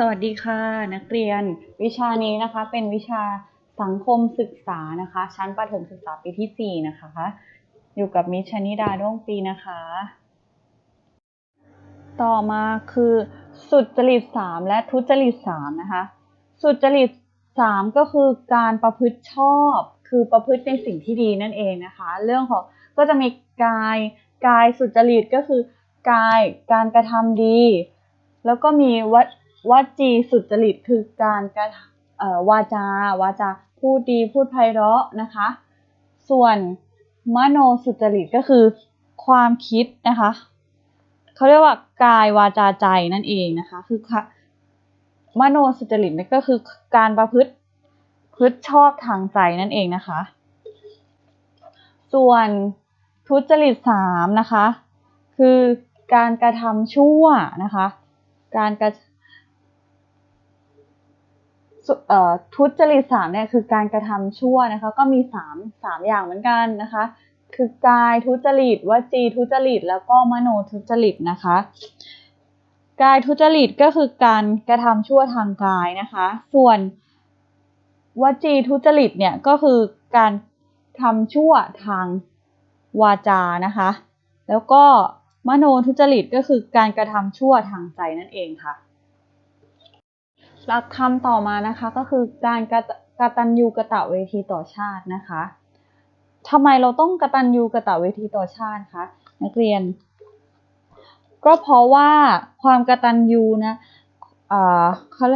สวัสดีค่ะ นักเรียน วิชานี้นะคะเป็นวิชาสังคมศึกษานะคะ ชั้นประถมศึกษาปีที่ 4 นะคะ อยู่กับมิชนิดาด้วงปีนะคะ ต่อมาคือสุดจริต 3 และทุจริต 3 นะคะ สุดจริต 3 ก็คือการประพฤติชอบ คือประพฤติในสิ่งที่ดีนั่นเองนะคะ เรื่องของก็จะมีกายกายสุจริตก็คือกายการกระทำดี แล้วก็มีว วจีสุจริตคือการกระวาจาวาจาพูดดีพูดไพเราะนะคะ ส่วนมโนสุจริตก็คือความคิดนะคะเขาเรียกว่ากายวาจาใจนั่นเองนะคะ คือมโนสุจริตนี่ก็คือการประพฤติพฤติชอบทางใจนั่นเองนะคะ ส่วนทุจริตสามนะคะ คือการกระทำชั่วนะคะ การกระ ทุจริตสามเนี่ยคือการกระทำชั่วนะคะ ก็มีสามสามอย่างเหมือนกันนะคะ คือกายทุจริตวจีทุจริตแล้วก็มโนทุจริตนะคะ กายทุจริตก็คือการกระทำชั่วทางกายนะคะ ส่วนวจีทุจริตเนี่ยก็คือการทำชั่วทางวาจานะคะ แล้วก็มโนทุจริตก็คือการกระทำชั่วทางใจนั่นเองค่ะ หลักธรรมต่อมานะคะก็คือการกกตัญญูกะตะเวทีต่อชาตินะคะทำไมเราต้องกตัญญูกะตะเวทีต่อชาติคะนักเรียน ก็เพราะว่าความกตัญญูนะเขา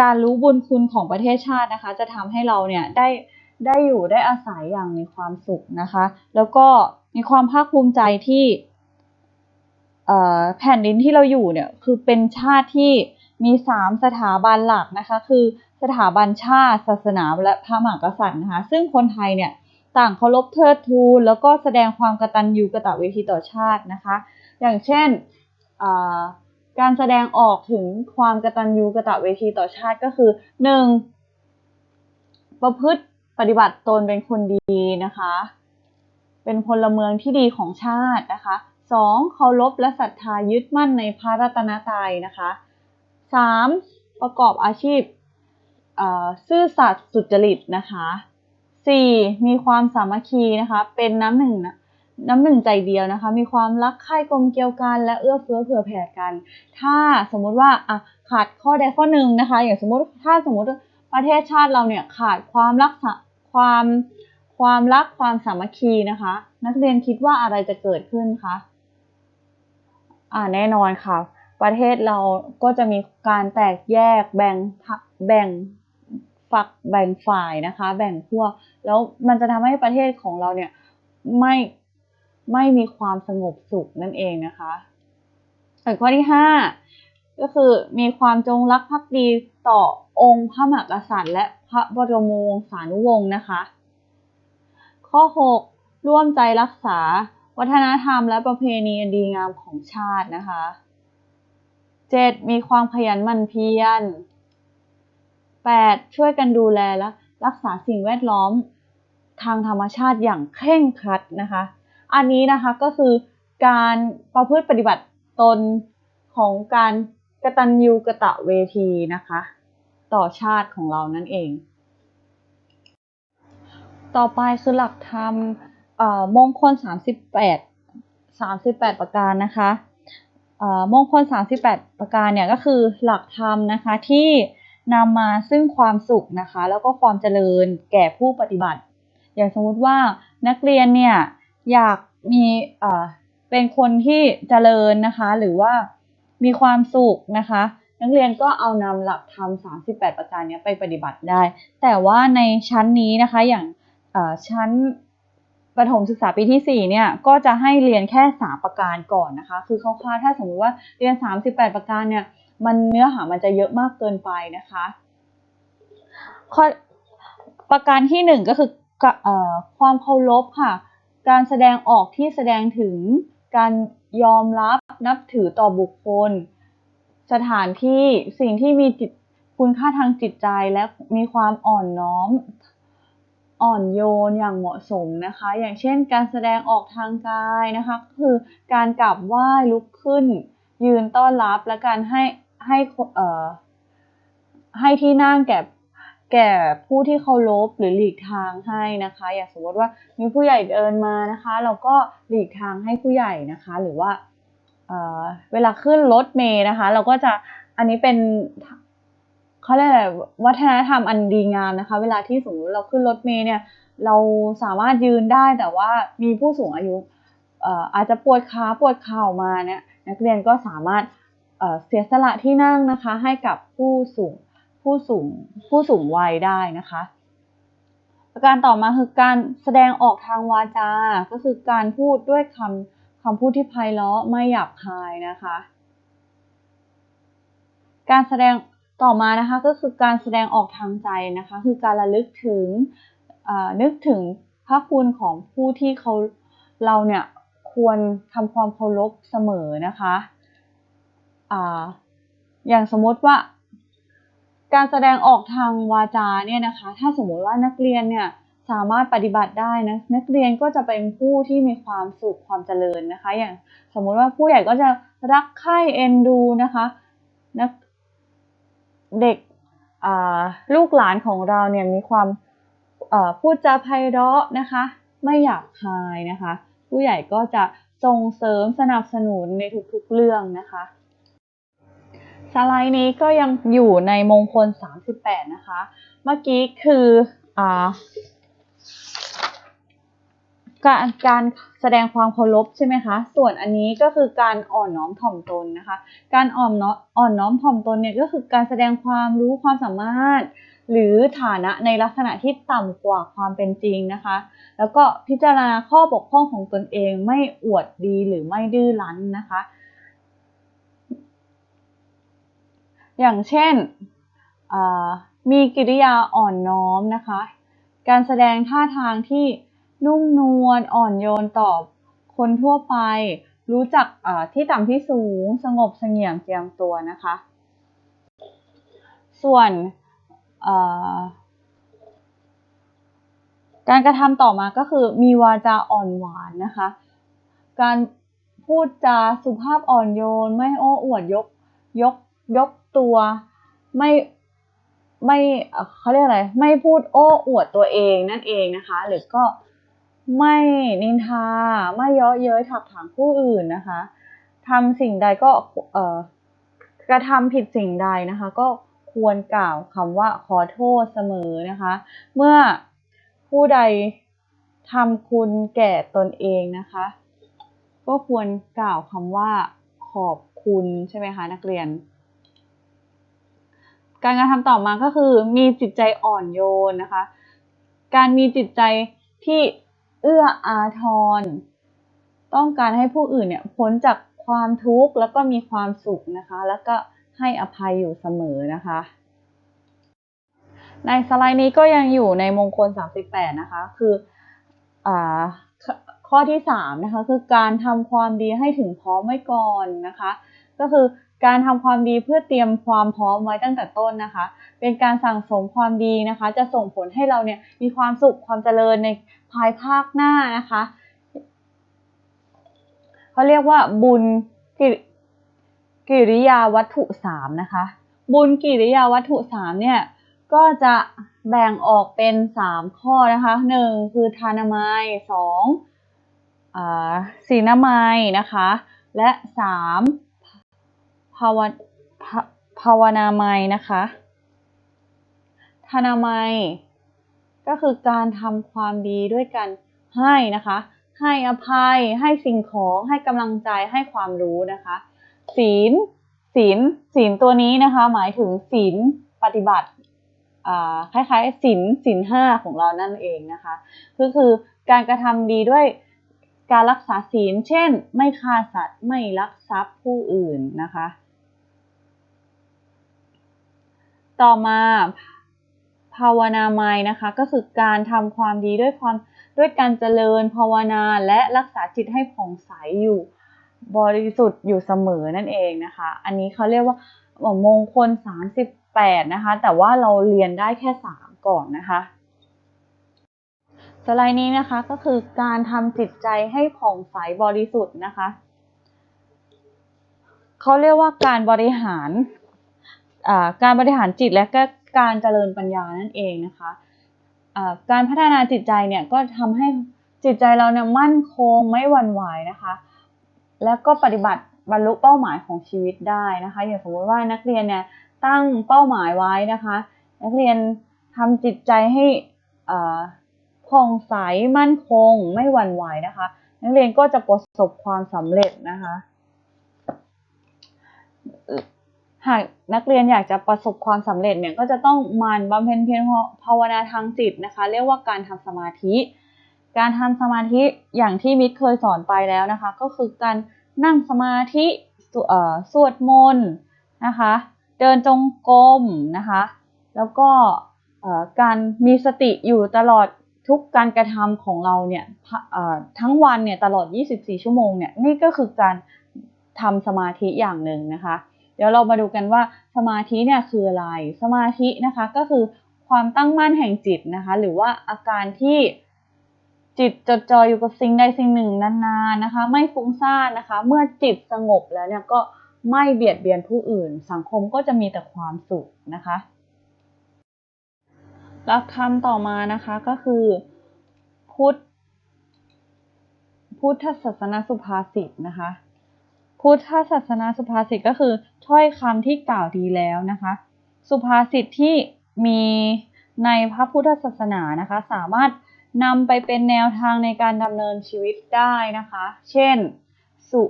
การรู้บุญคุณของประเทศชาตินะคะ จะทำให้เราเนี่ยได้ได้อยู่ได้อาศัยอย่างมีความสุขนะคะ แล้วก็มีความภาคภูมิใจที่แผ่นดินที่เราอยู่เนี่ยคือเป็นชาติที่ มีสามสถาบันหลักนะคะคือสถาบันชาติ ศาสนาและพระมหากษัตริย์นะคะซึ่งคนไทยเนี่ยต่างเคารพเทิดทูนแล้วก็แสดงความกตัญญูกตเวทีต่อชาตินะคะ อย่างเช่นการแสดงออกถึงความกตัญญูกตเวทีต่อชาติก็คือหนึ่งประพฤติปฏิบัติตนเป็นคนดีนะคะ เป็นพลเมืองที่ดีของชาตินะคะสองเคารพและศรัทธายึดมั่นในพระรัตนตรัยนะคะ 3. ประกอบอาชีพซื่อสัตย์สุจริตนะคะ 4. มีความสามัคคีนะคะ เป็นน้ำหนึ่งน้ำหนึ่งใจเดียวนะคะ มีความรักใคร่กลมเกี่ยวกัน และเอื้อเฟื้อเผื่อแผ่กัน ถ้าสมมุติว่าอะขาดข้อใดข้อหนึ่งนะคะ อย่างสมมติถ้าสมมติประเทศชาติเราเนี่ยขาดความรักความความรักความสามัคคีนะคะ นักเรียนคิดว่าอะไรจะเกิดขึ้นคะอ่าแน่นอนค่ะ ประเทศเราก็จะมีการแตกแยกแบ่งแบ่งฝักแบ่งฝ่ายนะคะ แบ่งพวแล้วมันจะทำให้ประเทศของเราเนี่ยไม่ไม่มีความสงบสุขนั่นเองนะคะส่วนข้อที่ห้าก็คือมีความจงรักภักดีต่อองค์พระมหากษัตริย์ และพระบรมวงศานุวงศ์นะคะ ข้อ 6 ร่วมใจรักษาวัฒนธรรมและประเพณีดีงามของชาตินะคะ 7. มีความขยันหมั่นเพียร 8. ช่วยกันดูแลและรักษาสิ่งแวดล้อมทางธรรมชาติอย่างเคร่งครัดนะคะ อันนี้นะคะก็คือการประพฤติปฏิบัติตนของการกตัญญูกะตะเวทีนะคะ ต่อชาติของเรานั่นเอง ต่อไปคือหลักธรรมมงคล 38 38 ประการนะคะ มงคล 38 ประการเนี่ยก็คือหลักธรรมนะคะที่นำมาซึ่งความสุขนะคะ แล้วก็ความเจริญแก่ผู้ปฏิบัติ อย่างสมมุติว่านักเรียนเนี่ยอยากมีเป็นคนที่เจริญนะคะ หรือว่ามีความสุขนะคะ นักเรียนก็เอานำหลักธรรม 38 ประการนี้ไปปฏิบัติได้ แต่ว่าในชั้นนี้นะคะอย่างชั้น ประถมศึกษาปีที่ 4 เนี่ย ก็จะให้เรียนแค่ 3 ประการก่อนนะคะ คือคร่าวๆถ้าสมมติว่าเรียน 38 ประการเนี่ย มันเนื้อหามันจะเยอะมากเกินไปนะคะข้อประการที่ 1 ก็คือความเคารพค่ะ การแสดงออกที่แสดงถึงการยอมรับนับถือต่อบุคคล สถานที่สิ่งที่มีจิตคุณค่าทางจิตใจและมีความอ่อนน้อม อ่อนโยนอย่างเหมาะสมนะคะ อย่างเช่นการแสดงออกทางกายนะคะคือการกลับไหว้ลุกขึ้น ยืนต้อนรับและการให้ให้เอ่อให้ที่นั่งแก่แก่ผู้ที่เคารพหรือหลีกทางให้นะคะ อย่างสมมติว่ามีผู้ใหญ่เดินมานะคะ เราก็หลีกทางให้ผู้ใหญ่นะคะ หรือว่าเอ่อเวลาขึ้นรถเมล์นะคะ เราก็จะอันนี้เป็น เขาเรียกอะไรวัฒนธรรมอันดีงามนะคะ เวลาที่สมมติเราขึ้นรถเมล์เนี่ย เราสามารถยืนได้แต่ว่ามีผู้สูงอายุอาจจะปวดขาปวดเข่ามาเนี่ยนักเรียนก็สามารถเอ่อเสียสละที่นั่งนะคะ ให้กับผู้สูงผู้สูงผู้สูงวัยได้นะคะประการต่อมาคือการแสดงออกทางวาจา ก็คือการพูดด้วยคำคำพูดที่ไพเราะไม่หยาบคายนะคะ การแสดง ต่อมานะคะก็คือการแสดงออกทางใจนะคะ คือการระลึกถึงนึกถึงพระคุณของผู้ที่เขาเราเนี่ยควรทำความเคารพเสมอนะคะออย่างสมมติว่าการแสดงออกทางวาจาเนี่ยนะคะ ถ้าสมมติว่านักเรียนเนี่ยสามารถปฏิบัติได้นะนักเรียนก็จะเป็นผู้ที่มีความสุขความเจริญนะคะ อย่างสมมุติว่าผู้ใหญ่ก็จะรักใคร่เอ็นดูนะคะ นัก เด็กลูกหลานของเราเนี่ยมีความพูดจาไพเราะนะคะ ไม่หยาบคายนะคะ ผู้ใหญ่ก็จะส่งเสริมสนับสนุนในทุกๆเรื่องนะคะสไลด์นี้ก็ยังอยู่ในมงคล 38 นะคะ เมื่อกี้คืออ การการแสดงความเคารพใช่ไหมคะ ส่วนอันนี้ก็คือการอ่อนน้อมถ่อมตนนะคะ การอ่อนน้อมอ่อนน้อมถ่อมตนเนี่ยก็คือการแสดงความรู้ความสามารถ หรือฐานะในลักษณะที่ต่ำกว่าความเป็นจริงนะคะ แล้วก็พิจารณาข้อบกพร่องของตนเองไม่อวดดีหรือไม่ดื้อรั้นนะคะ อย่างเช่นมีกิริยาอ่อนน้อมนะคะ การแสดงท่าทางที่ นุ่มนวลอ่อนโยนต่อคนทั่วไป รู้จักที่ต่ำที่สูง สงบเสงี่ยมเจียมตัวนะคะ ส่วนการกระทำต่อมาก็คือมีวาจาอ่อนหวานนะคะ การพูดจาสุภาพอ่อนโยน ไม่โอ้อวดยกยกยกตัวไม่ไม่เขาเรียกอะไร ไม่พูดโอ้อวดตัวเองนั่นเองนะคะ หรือก็ ไม่นินทา ไม่เยาะเย้ยถักถางผู้อื่นนะคะทำสิ่งใดก็เอ่อกระทำผิดสิ่งใดนะคะ ก็ควรกล่าวคำว่าขอโทษเสมอนะคะ เมื่อผู้ใดทำคุณแก่ตนเองนะคะ ก็ควรกล่าวคำว่าขอบคุณใช่ไหมคะนักเรียน การกระทำต่อมาก็คือมีจิตใจอ่อนโยนนะคะ การมีจิตใจที่ เอื้ออาทร ต้องการให้ผู้อื่นเนี่ยพ้นจากความทุกข์แล้วก็มีความสุขนะคะ แล้วก็ให้อภัยอยู่เสมอนะคะ ในสไลด์นี้ก็ยังอยู่ในมงคล 38 นะคะ คืออข้อที่3นะคะคือการทำความดีให้ถึงพร้อมไว้ก่อนนะคะ ก็คือการทำความดีเพื่อเตรียมความพร้อมไว้ตั้งแต่ต้นนะคะ เป็นการสั่งสมความดีนะคะ จะส่งผลให้เราเนี่ยมีความสุขความเจริญในภายภาคหน้านะคะเขาเรียกว่าบุญกิริยาวัตถุสามนะคะ บุญกิริยาวัตถุสามเนี่ยก็จะแบ่งออกเป็นสามข้อนะคะหนึ่งคือทานามัยสองศีนามัยนะคะ และสามภาวภาวนามัยนะคะานามัย ก็คือการทำความดีด้วยกันให้นะคะ ให้อภัย ให้สิ่งของ ให้กำลังใจ ให้ความรู้นะคะ ศีล ศีล ศีลตัวนี้นะคะ หมายถึงศีลปฏิบัติคล้ายๆศีลศีลห้าของเรานั่นเองนะคะ ก็คือการกระทำดีด้วยการรักษาศีล เช่น ไม่ฆ่าสัตว์ ไม่ลักทรัพย์ผู้อื่นนะคะ ต่อมา ภาวนาไมนะคะก็คือการทำความดีด้วยความด้วยการเจริญภาวนาและรักษาจิตให้ผ่องใสอยู่ บริสุทธิ์อยู่เสมอนั่นเองนะคะ อันนี้เขาเรียกว่ามงคล 38 นะคะ แต่ว่าเราเรียนได้แค่ 3 ก่อนนะคะสไลด์นี้นะคะก็คือการทำจิตใจให้ผ่องใสบริสุทธิ์นะคะเขาเรียกว่าการบริหาร การบริหารจิตและก็การเจริญปัญญานั่นเองนะคะการพัฒนาจิตใจเนี่ยก็ทำให้จิตใจเราเนี่ยมั่นคงไม่หวั่นไหวนะคะ แล้วก็ปฏิบัติบรรลุเป้าหมายของชีวิตได้นะคะ อย่างสมมติว่านักเรียนเนี่ยตั้งเป้าหมายไว้นะคะ นักเรียนทำจิตใจให้อ่าผ่องใสมั่นคง ไม่หวั่นไหวนะคะ นักเรียนก็จะประสบความสำเร็จนะคะ หากนักเรียนอยากจะประสบความสำเร็จเนี่ยก็จะต้องมันบำเพ็ญเพียรภาวนาทางจิตนะคะ เรียกว่าการทำสมาธิ การทำสมาธิอย่างที่มิตรเคยสอนไปแล้วนะคะ ก็คือการนั่งสมาธิสวเอ่อสวดมนต์นะคะ เดินจงกรมนะคะ แล้วก็การมีสติอยู่ตลอดทุกการกระทำของเราเนี่ยทั้งวันเนี่ยตลอด 24 ชั่วโมงเนี่ยนี่ก็คือการทำสมาธิอย่างหนึ่งนะคะ เดี๋ยวเรามาดูกันว่าสมาธิเนี่ยคืออะไร สมาธินะคะก็คือความตั้งมั่นแห่งจิตนะคะ หรือว่าอาการที่จิตจดจ่ออยู่กับสิ่งใดสิ่งหนึ่งนานๆนะคะ ไม่ฟุ้งซ่านนะคะ เมื่อจิตสงบแล้วเนี่ยก็ไม่เบียดเบียนผู้อื่น สังคมก็จะมีแต่ความสุขนะคะหลักธรรมต่อมานะคะก็คือ พุทธพุทธศาสนาสุภาษิตนะคะ พุทธศาสนาสุภาษิตก็คือถ้อยคำที่กล่าวดีแล้วนะคะ สุภาษิตที่มีในพระพุทธศาสนานะคะ สามารถนำไปเป็นแนวทางในการดำเนินชีวิตได้นะคะ เช่น สุ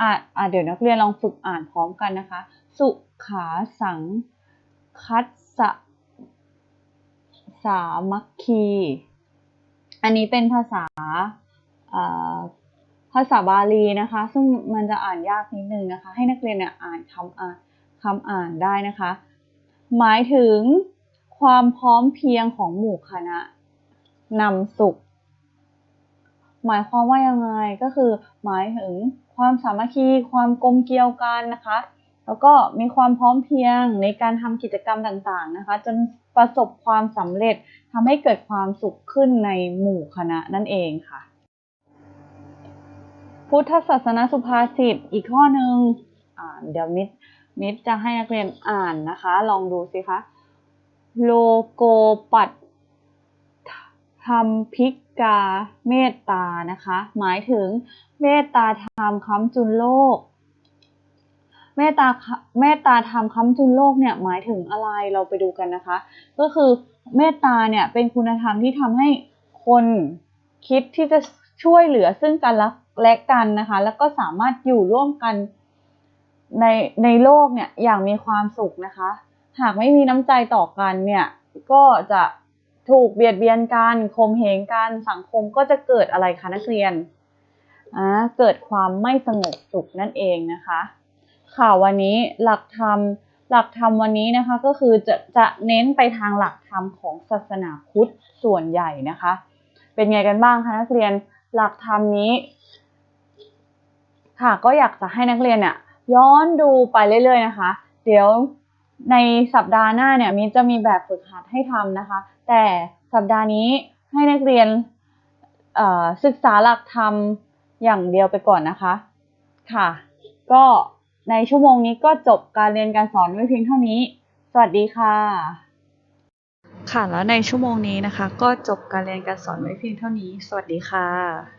อะอะเดี๋ยวนักเรียนลองฝึกอ่านพร้อมกันนะคะ สุขาสังคัสสะสามัคคี อันนี้เป็นภาษา ภาษาบาลีนะคะ ซึ่งมันจะอ่านยากนิดนึงนะคะ ให้นักเรียนเนี่ยอ่านคำอ่านคำอ่านได้นะคะ หมายถึงความพร้อมเพียงของหมู่คณะนำสุข หมายความว่ายังไงก็คือ หมายถึงความสามัคคีความกลมเกลียวกันนะคะ แล้วก็มีความพร้อมเพียงในการทำกิจกรรมต่างๆนะคะ จนประสบความสำเร็จทำให้เกิดความสุขขึ้นในหมู่คณะนั่นเองค่ะ พุทธศาสนาสุภาษิตอีกข้อหนึ่งเดี๋ยวมิตรมิตรจะให้นักเรียนอ่านนะคะ ลองดูสิคะ โลโกปัตธรรมพิกาเมตตานะคะ หมายถึงเมตตาธรรมค้ำจุนโลก เมตตาเมตตาธรรมค้ำจุนโลกเนี่ยหมายถึงอะไรเราไปดูกันนะคะ ก็คือเมตตาเนี่ยเป็นคุณธรรมที่ทำให้คนคิดที่จะ ช่วยเหลือซึ่งกันและกันนะคะ แล้วก็สามารถอยู่ร่วมกันในในโลกเนี่ยอย่างมีความสุขนะคะ หากไม่มีน้ำใจต่อกันเนี่ยก็จะถูกเบียดเบียนกันข่มเหงกันสังคมก็จะเกิดอะไรคะนักเรียนอ่าเกิดความไม่สงบสุขนั่นเองนะคะค่ะวันนี้หลักธรรมหลักธรรมวันนี้นะคะก็คือจะจะเน้นไปทางหลักธรรมของศาสนาพุทธส่วนใหญ่นะคะ เป็นไงกันบ้างคะนักเรียน หลักธรรมนี้ ค่ะก็อยากจะให้นักเรียนเนี่ยย้อนดูไปเรื่อยๆนะคะ เดี๋ยวในสัปดาห์หน้าเนี่ยมินจะมีแบบฝึกหัดให้ทำนะคะ แต่สัปดาห์นี้ให้นักเรียนศึกษาหลักธรรมอย่างเดียวไปก่อนนะคะค่ะ ก็ในชั่วโมงนี้ก็จบการเรียนการสอนไว้เพียงเท่านี้ สวัสดีค่ะ ค่ะ แล้วในชั่วโมงนี้นะคะ ก็จบการเรียนการสอนไว้เพียงเท่านี้ สวัสดีค่ะ